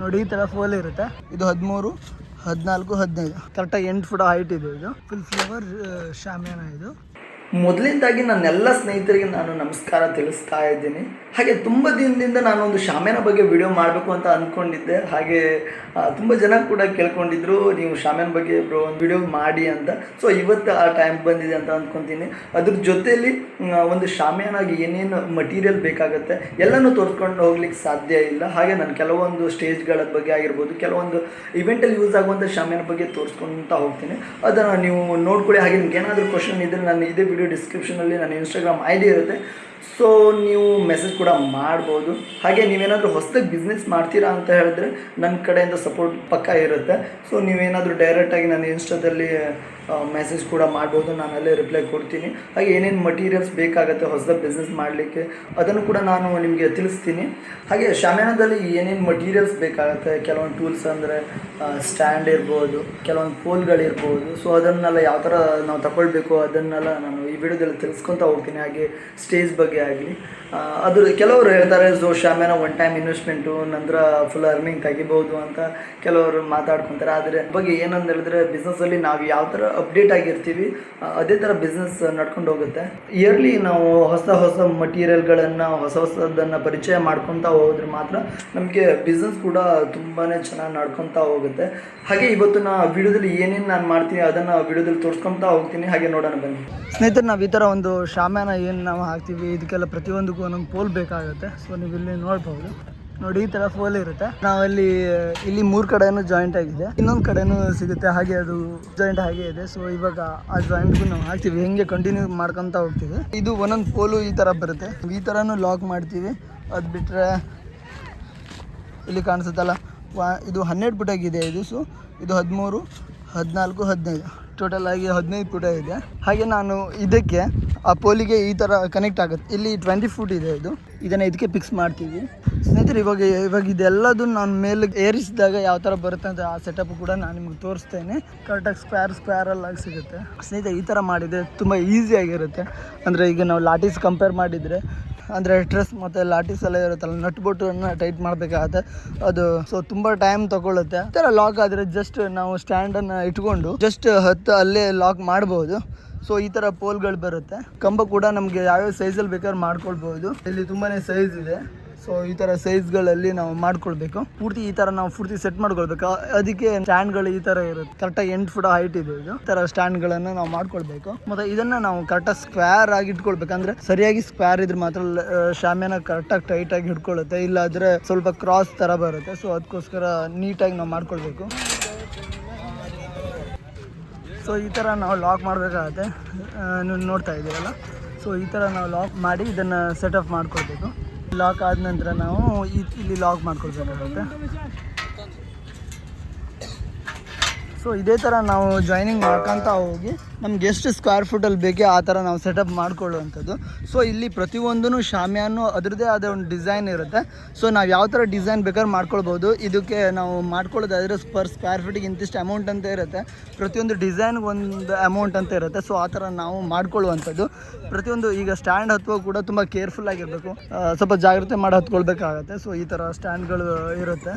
ನೋಡಿ, ಈ ತರ ಫೋಲ್ ಇರುತ್ತೆ. ಇದು ಹದಿಮೂರು, ಹದಿನಾಲ್ಕು, ಹದಿನೈದು. ಕರೆಕ್ಟಾಗಿ ಎಂಟು ಫುಟ್ ಹೈಟ್ ಇದೆ. ಇದು ಫುಲ್ ಫ್ಲೇವರ್ ಶಾಮಿಯಾನ ಇದು. ಮೊದಲಿಂದಾಗಿ ನನ್ನೆಲ್ಲ ಸ್ನೇಹಿತರಿಗೆ ನಾನು ನಮಸ್ಕಾರ ತಿಳಿಸ್ತಾ ಇದ್ದೀನಿ. ಹಾಗೆ ತುಂಬ ದಿನದಿಂದ ನಾನು ಒಂದು ಶಾಮ್ಯಾನ ಬಗ್ಗೆ ವಿಡಿಯೋ ಮಾಡಬೇಕು ಅಂತ ಅಂದ್ಕೊಂಡಿದ್ದೆ ಹಾಗೆ ತುಂಬ ಜನ ಕೂಡ ಕೇಳ್ಕೊಂಡಿದ್ರು, ನೀವು ಶಾಮ್ಯಾನ ಬಗ್ಗೆ ಬ್ರೋ ಒಂದು ವಿಡಿಯೋ ಮಾಡಿ ಅಂತ. ಸೊ ಇವತ್ತು ಆ ಟೈಮ್ ಬಂದಿದೆ ಅಂತ ಅಂದ್ಕೊತೀನಿ ಅದ್ರ ಜೊತೆಯಲ್ಲಿ ಒಂದು ಶಾಮ್ಯಾನಾಗಿ ಏನೇನು ಮಟೀರಿಯಲ್ ಬೇಕಾಗುತ್ತೆ ಎಲ್ಲನೂ ತೋರಿಸ್ಕೊಂಡು ಹೋಗ್ಲಿಕ್ಕೆ ಸಾಧ್ಯ ಇಲ್ಲ. ಹಾಗೆ ನಾನು ಕೆಲವೊಂದು ಸ್ಟೇಜ್ಗಳ ಬಗ್ಗೆ ಆಗಿರ್ಬೋದು, ಕೆಲವೊಂದು ಇವೆಂಟಲ್ಲಿ ಯೂಸ್ ಆಗುವಂಥ ಶಾಮ್ಯಾನ ಬಗ್ಗೆ ತೋರಿಸ್ಕೊಂತ ಹೋಗ್ತೀನಿ. ಅದನ್ನು ನೀವು ನೋಡ್ಕೊಳ್ಳಿ. ಹಾಗೆ ನಿಮ್ಗೆ ಏನಾದರೂ ಕ್ವಶನ್ ಇದ್ದರೆ ನಾನು ಇದೇ ವಿಡಿಯೋ ಡಿಸ್ಕ್ರಿಪ್ಷನಲ್ಲಿ ನನ್ನ ಇನ್ಸ್ಟಾಗ್ರಾಮ್ ಐ ಡಿ ಇರುತ್ತೆ. ಸೊ ನೀವು ಮೆಸೇಜ್ ಕೂಡ ಮಾಡ್ಬೋದು. ಹಾಗೆ ನೀವೇನಾದರೂ ಹೊಸದಾಗಿ ಬಿಸ್ನೆಸ್ ಮಾಡ್ತೀರಾ ಅಂತ ಹೇಳಿದ್ರೆ ನನ್ನ ಕಡೆಯಿಂದ ಸಪೋರ್ಟ್ ಪಕ್ಕ ಇರುತ್ತೆ. ಸೊ ನೀವೇನಾದರೂ ಡೈರೆಕ್ಟಾಗಿ ನನ್ನ ಇನ್ಸ್ಟಾದಲ್ಲಿ ಮೆಸೇಜ್ ಕೂಡ ಮಾಡ್ಬೋದು. ನಾನು ಅಲ್ಲೇ ರಿಪ್ಲೈ ಕೊಡ್ತೀನಿ. ಹಾಗೆ ಏನೇನು ಮಟೀರಿಯಲ್ಸ್ ಬೇಕಾಗುತ್ತೆ ಹೊಸದಾಗಿ ಬಿಸ್ನೆಸ್ ಮಾಡಲಿಕ್ಕೆ ಅದನ್ನು ಕೂಡ ನಾನು ನಿಮಗೆ ತಿಳಿಸ್ತೀನಿ. ಹಾಗೆ ಶಾಮ್ಯಾನದಲ್ಲಿ ಏನೇನು ಮಟೀರಿಯಲ್ಸ್ ಬೇಕಾಗುತ್ತೆ? ಕೆಲವೊಂದು ಟೂಲ್ಸ್ ಅಂದರೆ ಸ್ಟ್ಯಾಂಡ್ ಇರ್ಬೋದು, ಕೆಲವೊಂದು ಪೋಲ್ಗಳಿರ್ಬೋದು ಸೊ ಅದನ್ನೆಲ್ಲ ಯಾವ ಥರ ನಾವು ತಗೊಳ್ಬೇಕು ಅದನ್ನೆಲ್ಲ ನಾನು ಈ ವಿಡಿಯೋದಲ್ಲಿ ತಿಳಿಸ್ಕೊತಾ ಹೋಗ್ತೀನಿ. ಹಾಗೆ ಸ್ಟೇಜ್ ಬಗ್ಗೆ ಆಗಲಿ. ಅದು ಕೆಲವರು ಹೇಳ್ತಾರೆ so shamiana one time investment ನಂತರ ಫುಲ್ ಅರ್ನಿಂಗ್ ತೆಗಿಬೋದು ಅಂತ ಕೆಲವರು ಮಾತಾಡ್ಕೊತಾರೆ. ಆದರೆ ಬಗ್ಗೆ ಏನಂತ ಹೇಳಿದ್ರೆ ಬಿಸ್ನೆಸ್ಸಲ್ಲಿ ನಾವು ಯಾವ ಥರ ಅಪ್ಡೇಟ್ ಆಗಿರ್ತೀವಿ ಅದೇ ಥರ ಬಿಸ್ನೆಸ್ ನಡ್ಕೊಂಡು ಹೋಗುತ್ತೆ. ಇಯರ್ಲಿ ನಾವು ಹೊಸ ಹೊಸ ಮಟೀರಿಯಲ್ಗಳನ್ನು ಹೊಸ ಹೊಸದನ್ನು ಪರಿಚಯ ಮಾಡ್ಕೊತಾ ಹೋದ್ರೆ ಮಾತ್ರ ನಮಗೆ ಬಿಸ್ನೆಸ್ ಕೂಡ ತುಂಬಾ ಚೆನ್ನಾಗಿ ನಡ್ಕೊತಾ ಹೋಗುತ್ತೆ. ಹಾಗೆ ಇವತ್ತು ನಾ ವಿಡಿಯೋದಲ್ಲಿ ಏನೇನು ನಾನು ಮಾಡ್ತೀನಿ, ಅದನ್ನು ವಿಡಿಯೋದಲ್ಲಿ ತೋರಿಸ್ಕೊತಾ ಹೋಗ್ತೀನಿ. ಹಾಗೆ ನೋಡೋಣ ಬನ್ನಿ. ಸ್ನೇಹಿತರೆ, ನಾವು ಈ ಥರ ಒಂದು ಶಾಮ್ಯಾನ ಏನು ನಾವು ಹಾಕ್ತೀವಿ ಇದಕ್ಕೆಲ್ಲ ಪ್ರತಿಯೊಂದಕ್ಕೂ ಒಂದೊಂದು ಪೋಲ್ ಬೇಕಾಗುತ್ತೆ. ಸೊ ನೀವು ಇಲ್ಲಿ ನೋಡ್ಬೋದು. ನೋಡಿ, ಈ ಥರ ಫೋಲ್ ಇರುತ್ತೆ. ನಾವಲ್ಲಿ, ಇಲ್ಲಿ ಮೂರು ಕಡೆನೂ ಜಾಯಿಂಟ್ ಆಗಿದೆ. ಇನ್ನೊಂದು ಕಡೆನೂ ಸಿಗುತ್ತೆ. ಹಾಗೆ ಅದು ಜಾಯಿಂಟ್ ಹಾಗೆ ಇದೆ. ಸೊ ಇವಾಗ ಆ ಜಾಯಿಂಟ್ಗೂ ನಾವು ಹಾಕ್ತೀವಿ. ಹೆಂಗೆ ಕಂಟಿನ್ಯೂ ಮಾಡ್ಕೊತ ಹೋಗ್ತೀವಿ. ಇದು ಒಂದೊಂದು ಪೋಲು ಈ ಥರ ಬರುತ್ತೆ. ಈ ಥರನೂ ಲಾಕ್ ಮಾಡ್ತೀವಿ. ಅದು ಬಿಟ್ಟರೆ ಇಲ್ಲಿ ಕಾಣಿಸುತ್ತಲ್ಲ? ವಾ, ಇದು ಹನ್ನೆರಡು ಪುಟಾಗಿದೆ ಇದೆ. ಇದು ಸೊ ಇದು ಹದಿಮೂರು, ಹದಿನಾಲ್ಕು, ಹದಿನೈದು. ಟೋಟಲ್ ಆಗಿ ಹದಿನೈದು ಫುಟ ಇದೆ. ಹಾಗೆ ನಾನು ಇದಕ್ಕೆ, ಆ ಪೋಲಿಗೆ ಈ ಥರ ಕನೆಕ್ಟ್ ಆಗುತ್ತೆ. ಇಲ್ಲಿ ಟ್ವೆಂಟಿ ಫುಟ್ ಇದೆ ಇದು. ಇದನ್ನು ಇದಕ್ಕೆ ಫಿಕ್ಸ್ ಮಾಡ್ತೀವಿ. ಸ್ನೇಹಿತರೆ, ಇವಾಗ ಇವಾಗ ಇದೆಲ್ಲದು ನಾನು ಮೇಲೆ ಏರಿಸಿದಾಗ ಯಾವ ಥರ ಬರುತ್ತೆ ಅಂತ ಆ ಸೆಟಪ್ ಕೂಡ ನಾನು ನಿಮ್ಗೆ ತೋರಿಸ್ತೇನೆ. ಕರೆಕ್ಟಾಗಿ ಸ್ಕ್ವೇರ್ ಸ್ಕ್ವೇರಲ್ಲಾಗಿ ಸಿಗುತ್ತೆ. ಸ್ನೇಹಿತರೆ, ಈ ಥರ ಮಾಡಿದರೆ ತುಂಬ ಈಸಿಯಾಗಿರುತ್ತೆ ಅಂದರೆ ಈಗ ನಾವು ಲಾಟೀಸ್ ಕಂಪೇರ್ ಮಾಡಿದರೆ ಅಂದರೆ ಡ್ರೆಸ್ ಮತ್ತು ಲಾಟಿಸ್ ಎಲ್ಲ ಇರುತ್ತಲ್ಲ ನಟ್ ಬೋಟನ್ನು ಟೈಟ್ ಮಾಡಬೇಕಾಗತ್ತೆ. ಅದು ಸೊ ತುಂಬ ಟೈಮ್ ತಗೊಳ್ಳುತ್ತೆ ಈ ಥರ ಲಾಕ್ ಆದರೆ ಜಸ್ಟ್ ನಾವು ಸ್ಟ್ಯಾಂಡನ್ನು ಇಟ್ಕೊಂಡು ಜಸ್ಟ್ ಹತ್ತು ಅಲ್ಲೇ ಲಾಕ್ ಮಾಡ್ಬೋದು. ಸೊ ಈ ಥರ ಪೋಲ್ಗಳು ಬರುತ್ತೆ. ಕಂಬ ಕೂಡ ನಮಗೆ ಯಾವ್ಯಾವ ಸೈಜಲ್ಲಿ ಬೇಕಾದ್ರೆ ಮಾಡ್ಕೊಳ್ಬೋದು. ಇಲ್ಲಿ ತುಂಬಾ ಸೈಜ್ ಇದೆ. ಸೊ ಈ ಥರ ಸೈಜ್ಗಳಲ್ಲಿ ನಾವು ಮಾಡ್ಕೊಳ್ಬೇಕು. ಪೂರ್ತಿ ಈ ಥರ ನಾವು ಪೂರ್ತಿ ಸೆಟ್ ಮಾಡ್ಕೊಳ್ಬೇಕು. ಅದಕ್ಕೆ ಸ್ಟ್ಯಾಂಡ್ಗಳು ಈ ಥರ ಇರುತ್ತೆ. ಕರೆಕ್ಟಾಗಿ ಎಂಟು ಫುಟ್ ಹೈಟ್ ಇದೆ ಇದು. ಈ ಥರ ಸ್ಟ್ಯಾಂಡ್ಗಳನ್ನು ನಾವು ಮಾಡ್ಕೊಳ್ಬೇಕು. ಮತ್ತು ಇದನ್ನು ನಾವು ಕರೆಕ್ಟಾಗಿ ಸ್ಕ್ವೇರ್ ಆಗಿ ಇಟ್ಕೊಳ್ಬೇಕು. ಅಂದ್ರೆ ಸರಿಯಾಗಿ ಸ್ಕ್ವೇರ್ ಇದ್ರೆ ಮಾತ್ರ ಶಾಮಿಯಾನ ಕರೆಕ್ಟಾಗಿ ಟೈಟಾಗಿ ಹಿಡ್ಕೊಳ್ಳುತ್ತೆ ಇಲ್ಲಾಂದರೆ ಸ್ವಲ್ಪ ಕ್ರಾಸ್ ಥರ ಬರುತ್ತೆ. ಸೊ ಅದಕ್ಕೋಸ್ಕರ ನೀಟಾಗಿ ನಾವು ಮಾಡ್ಕೊಳ್ಬೇಕು. ಸೊ ಈ ಥರ ನಾವು ಲಾಕ್ ಮಾಡಬೇಕಾಗತ್ತೆ. ನೀವು ನೋಡ್ತಾ ಇದ್ದೀರಲ್ಲ ಸೊ ಈ ಥರ ನಾವು ಲಾಕ್ ಮಾಡಿ ಇದನ್ನು ಸೆಟಪ್ ಮಾಡ್ಕೊಳ್ಬೇಕು. ಲಾಕ್ ಆದ ನಂತರ ನಾವು ಇಲ್ಲಿ ಲಾಕ್ ಮಾಡ್ಕೊಳ್ಬೇಕಾಗುತ್ತೆ. ಸೊ ಇದೇ ಥರ ನಾವು ಜಾಯ್ನಿಂಗ್ ಮಾಡ್ಕೊತಾ ಹೋಗಿ ನಮ್ಗೆ ಎಷ್ಟು ಸ್ಕ್ವೇರ್ ಫುಟಲ್ಲಿ ಬೇಕೆ ಆ ಥರ ನಾವು ಸೆಟಪ್ ಮಾಡ್ಕೊಳ್ಳುವಂಥದ್ದು. ಸೊ ಇಲ್ಲಿ ಪ್ರತಿಯೊಂದೂ ಶಾಮಿಯಾನು ಅದರದ್ದೇ ಆದ ಒಂದು ಡಿಸೈನ್ ಇರುತ್ತೆ. ಸೊ ನಾವು ಯಾವ ಥರ ಡಿಸೈನ್ ಬೇಕಾದ್ರೆ ಮಾಡ್ಕೊಳ್ಬೋದು. ಇದಕ್ಕೆ ನಾವು ಮಾಡ್ಕೊಳ್ಳೋದಾದ್ರೆ ಪರ್ ಸ್ಕ್ವೇರ್ ಫೀಟಿಗೆ ಇಂತಿಷ್ಟು ಅಮೌಂಟ್ ಅಂತ ಇರುತ್ತೆ. ಪ್ರತಿಯೊಂದು ಡಿಸೈನ್ಗೆ ಒಂದು ಅಮೌಂಟ್ ಅಂತ ಇರುತ್ತೆ. ಸೊ ಆ ಥರ ನಾವು ಮಾಡ್ಕೊಳ್ಳುವಂಥದ್ದು. ಪ್ರತಿಯೊಂದು ಈಗ ಸ್ಟ್ಯಾಂಡ್ ಹತ್ತುವ ಕೂಡ ತುಂಬ ಕೇರ್ಫುಲ್ ಆಗಿರಬೇಕು. ಸ್ವಲ್ಪ ಜಾಗ್ರತೆ ಮಾಡಿ ಹತ್ಕೊಳ್ಬೇಕಾಗತ್ತೆ. ಸೊ ಈ ಥರ ಸ್ಟ್ಯಾಂಡ್ಗಳು ಇರುತ್ತೆ.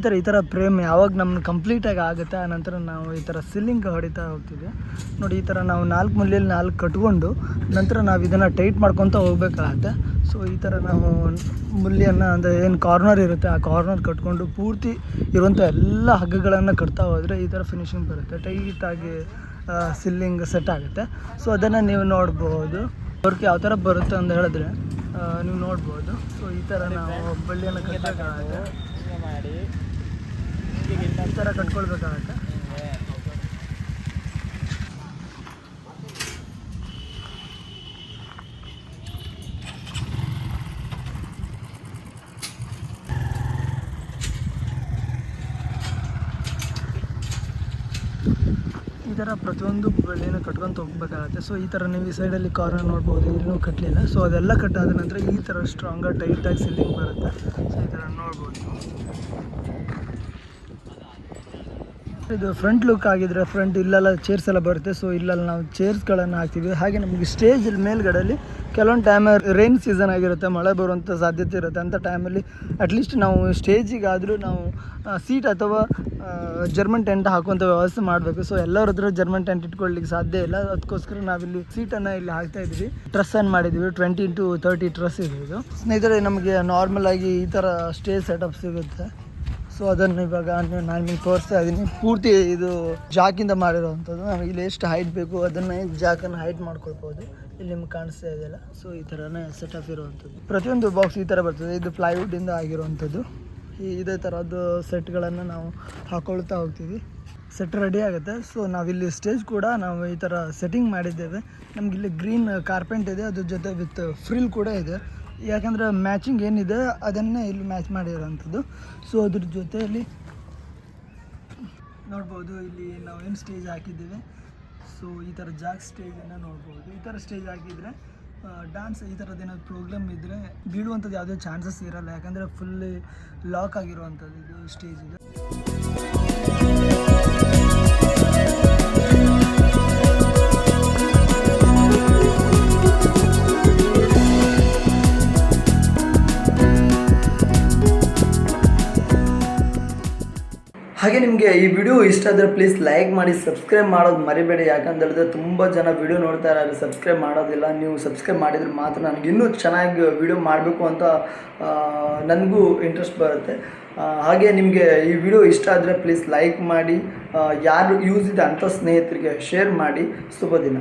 ಈ ಥರ ಈ ಥರ ಪ್ರೇಮ್ ಯಾವಾಗ ನಮ್ಮ ಕಂಪ್ಲೀಟಾಗಿ ಆಗುತ್ತೆ, ಆ ನಂತರ ನಾವು ಈ ಥರ ಸಿಲ್ಲಿಂಗ್ ಹೊಡಿತಾ ಹೋಗ್ತೀವಿ. ನೋಡಿ, ಈ ಥರ ನಾವು ನಾಲ್ಕು ಮೂಲೆಯಲ್ಲಿ ನಾಲ್ಕು ಕಟ್ಕೊಂಡು ನಂತರ ನಾವು ಇದನ್ನು ಟೈಟ್ ಮಾಡ್ಕೊತ ಹೋಗ್ಬೇಕಾಗತ್ತೆ. ಸೊ ಈ ಥರ ನಾವು ಮುಲ್ಲಿಯನ್ನು ಅಂದರೆ ಏನು ಕಾರ್ನರ್ ಇರುತ್ತೆ, ಆ ಕಾರ್ನರ್ ಕಟ್ಕೊಂಡು ಪೂರ್ತಿ ಇರುವಂಥ ಎಲ್ಲ ಹಗ್ಗಗಳನ್ನು ಕಟ್ತಾ ಹೋದರೆ ಈ ಥರ ಫಿನಿಶಿಂಗ್ ಬರುತ್ತೆ. ಟೈಟಾಗಿ ಸಿಲ್ಲಿಂಗ್ ಸೆಟ್ ಆಗುತ್ತೆ. ಸೊ ಅದನ್ನು ನೀವು ನೋಡ್ಬೋದು. ವರ್ಕ್ ಯಾವ ಥರ ಬರುತ್ತೆ ಅಂತ ಹೇಳಿದ್ರೆ ನೀವು ನೋಡ್ಬೋದು. ಸೊ ಈ ಥರ ನಾವು ಬಳ್ಳಿಯನ್ನು ಕಟ್ಟಬೇಕಾಗುತ್ತೆ ಈ ಥರ ಕಟ್ಕೊಳ್ಬೇಕಾಗತ್ತೆ. ಈ ಥರ ಪ್ರತಿಯೊಂದು ಬೆಳೆನ ಕಟ್ಕೊಂಡು ಹೋಗ್ಬೇಕಾಗತ್ತೆ ಸೊ ಈ ಥರ ನೀವು ಈ ಸೈಡಲ್ಲಿ ಕಾರ್ನ ನೋಡ್ಬೋದು ಇಲ್ಲೂ ಕಟ್ಟಲಿಲ್ಲ ಸೊ ಅದೆಲ್ಲ ಕಟ್ಟಾದ ನಂತರ ಈ ಥರ ಸ್ಟ್ರಾಂಗಾಗಿ ಟೈಟಾಗಿ ಸಿಲ್ಲಿಂಗ್ ಬರುತ್ತೆ. ಸೊ ಈ ಥರ ನೋಡ್ಬೋದು. ಇದು ಫ್ರಂಟ್ ಲುಕ್ ಆಗಿದ್ರೆ ಫ್ರಂಟ್ ಇಲ್ಲೆಲ್ಲ ಚೇರ್ಸ್ ಎಲ್ಲ ಬರುತ್ತೆ. ಸೊ ಇಲ್ಲೆಲ್ಲ ನಾವು ಚೇರ್ಸ್ಗಳನ್ನು ಹಾಕ್ತೀವಿ. ಹಾಗೆ ನಮಗೆ ಸ್ಟೇಜ್ ಮೇಲ್ಗಡೆಯಲ್ಲಿ ಕೆಲವೊಂದು ಟೈಮ್ ರೈನ್ ಸೀಸನ್ ಆಗಿರುತ್ತೆ, ಮಳೆ ಬರುವಂಥ ಸಾಧ್ಯತೆ ಇರುತ್ತೆ ಅಂಥ ಟೈಮಲ್ಲಿ ಅಟ್ಲೀಸ್ಟ್ ನಾವು ಸ್ಟೇಜಿಗಾದರೂ ನಾವು ಸೀಟ್ ಅಥವಾ ಜರ್ಮನ್ ಟೆಂಟ್ ಹಾಕುವಂಥ ವ್ಯವಸ್ಥೆ ಮಾಡಬೇಕು. ಸೊ ಎಲ್ಲರ ಹತ್ರ ಜರ್ಮನ್ ಟೆಂಟ್ ಇಟ್ಕೊಳ್ಳಿಕ್ಕೆ ಸಾಧ್ಯ ಇಲ್ಲ. ಅದಕ್ಕೋಸ್ಕರ ನಾವಿಲ್ಲಿ ಸೀಟನ್ನು ಇಲ್ಲಿ ಹಾಕ್ತಾ ಇದ್ವಿ ಟ್ರಸ್ ಅನ್ನು ಮಾಡಿದ್ವಿ ಟ್ವೆಂಟಿ ಟು ತರ್ಟಿ ಟ್ರಸ್ ಇದೆ ಇದು. ಸ್ನೇಹಿತರೆ, ನಮಗೆ ನಾರ್ಮಲ್ ಆಗಿ ಈ ಥರ ಸ್ಟೇಜ್ ಸೆಟಪ್ ಸಿಗುತ್ತೆ. ಸೊ ಅದನ್ನು ಇವಾಗ ನಾನು ನಿಮ್ಗೆ ತೋರಿಸ್ತಾ ಇದ್ದೀನಿ. ಪೂರ್ತಿ ಇದು ಜಾಕಿಂದ ಮಾಡಿರೋವಂಥದ್ದು. ನಾವು ಇಲ್ಲಿ ಎಷ್ಟು ಹೈಟ್ ಬೇಕು, ಅದನ್ನು ಜಾಕನ್ನು ಹೈಟ್ ಮಾಡ್ಕೊಳ್ಬೋದು. ಇಲ್ಲಿ ನಿಮ್ಗೆ ಕಾಣಿಸ್ತಾ ಇದೆಯಲ್ಲ ಸೊ ಈ ಥರನೇ ಸೆಟಪ್ ಇರುವಂಥದ್ದು. ಪ್ರತಿಯೊಂದು ಬಾಕ್ಸ್ ಈ ಥರ ಬರ್ತದೆ. ಇದು ಪ್ಲೈವುಡ್ಡಿಂದ ಆಗಿರುವಂಥದ್ದು. ಈ ಇದೇ ಥರದ್ದು ಸೆಟ್ಗಳನ್ನು ನಾವು ಹಾಕೊಳ್ತಾ ಹೋಗ್ತೀವಿ. ಸೆಟ್ ರೆಡಿ ಆಗುತ್ತೆ. ಸೊ ನಾವಿಲ್ಲಿ ಸ್ಟೇಜ್ ಕೂಡ ನಾವು ಈ ಥರ ಸೆಟ್ಟಿಂಗ್ ಮಾಡಿದ್ದೇವೆ. ನಮಗಿಲ್ಲಿ ಗ್ರೀನ್ ಕಾರ್ಪೆಂಟ್ ಇದೆ. ಅದ್ರ ಜೊತೆ ವಿತ್ ಫ್ರಿಲ್ ಕೂಡ ಇದೆ. ಯಾಕಂದರೆ ಮ್ಯಾಚಿಂಗ್ ಏನಿದೆ, ಅದನ್ನೇ ಇಲ್ಲಿ ಮ್ಯಾಚ್ ಮಾಡಿರೋಂಥದ್ದು. ಸೊ ಅದ್ರ ಜೊತೆಯಲ್ಲಿ ನೋಡ್ಬೋದು, ಇಲ್ಲಿ ನಾವು ಏನು ಸ್ಟೇಜ್ ಹಾಕಿದ್ದೀವಿ. ಸೊ ಈ ಥರ ಜಾಗ್ ಸ್ಟೇಜನ್ನು ನೋಡ್ಬೋದು. ಈ ಥರ ಸ್ಟೇಜ್ ಹಾಕಿದರೆ ಡ್ಯಾನ್ಸ್ ಈ ಥರದ್ದು ಏನಾದ್ರು ಪ್ರೋಗ್ರಾಮ್ ಇದ್ದರೆ ಬೀಳುವಂಥದ್ದು ಯಾವುದೇ ಚಾನ್ಸಸ್ ಇರಲ್ಲ. ಯಾಕಂದರೆ ಫುಲ್ಲಿ ಲಾಕ್ ಆಗಿರುವಂಥದ್ದು ಇದು ಸ್ಟೇಜ್ ಹಾಗೆ ನಿಮಗೆ ಈ ವಿಡಿಯೋ ಇಷ್ಟ ಆದರೆ ಪ್ಲೀಸ್ ಲೈಕ್ ಮಾಡಿ ಸಬ್ಸ್ಕ್ರೈಬ್ ಮಾಡೋದು ಮರಿಬೇಡಿ. ಯಾಕಂತ ಹೇಳಿದ್ರೆ ತುಂಬ ಜನ ವಿಡಿಯೋ ನೋಡ್ತಾ ಇದ್ದಾರೆ. ಸಬ್ಸ್ಕ್ರೈಬ್ ಮಾಡೋದಿಲ್ಲ. ನೀವು ಸಬ್ಸ್ಕ್ರೈಬ್ ಮಾಡಿದರೆ ಮಾತ್ರ ನನಗೆ ಇನ್ನೂ ಚೆನ್ನಾಗಿ ವಿಡಿಯೋ ಮಾಡಬೇಕು ಅಂತ ನನಗೂ ಇಂಟ್ರೆಸ್ಟ್ ಬರುತ್ತೆ. ಹಾಗೆ ನಿಮಗೆ ಈ ವಿಡಿಯೋ ಇಷ್ಟ ಆದರೆ ಪ್ಲೀಸ್ ಲೈಕ್ ಮಾಡಿ ಯಾರು ಯೂಸ್ ಇದೆ ಅಂಥ ಸ್ನೇಹಿತರಿಗೆ ಶೇರ್ ಮಾಡಿ. ಶುಭ ದಿನ.